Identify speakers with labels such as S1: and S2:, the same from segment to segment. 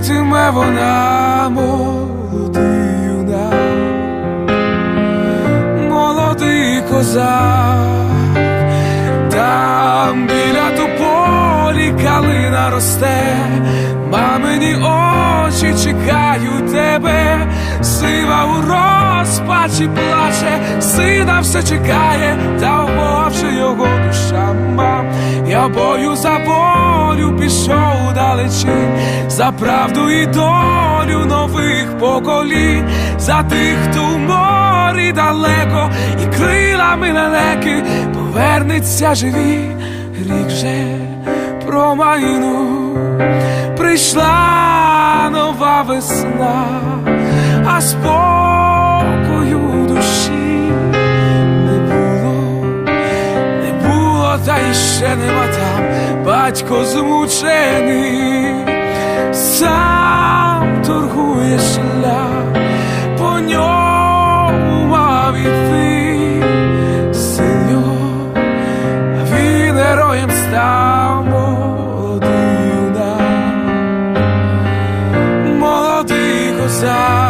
S1: горітиме вона молодий юнак, молодий козак, там біля тополі калина росте, мамині очі чекають тебе, сива у розпачі плаче, сина все чекає, та вмовче його душа мам. Я бою за волю пішов далечінь, за правду і долю нових поколінь, за тих, хто в морі далеко, і крилами лелеки повернеться живі, рік вже промайну, прийшла нова весна, а спокою душі не було не було, та й ще нема батько змучений, сам торгує шлях, по ньому мав іти син його, а він героєм став молодий юнак, молодий козак.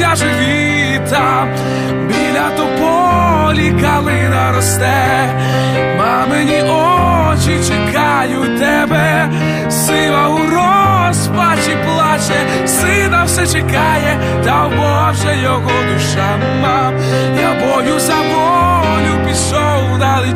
S1: повернуться живі біля тополі калина росте, мамині очі чекають тебе, сива у розпачі плаче, сина все чекає, та Боже його душа. Мам. Я бою за волю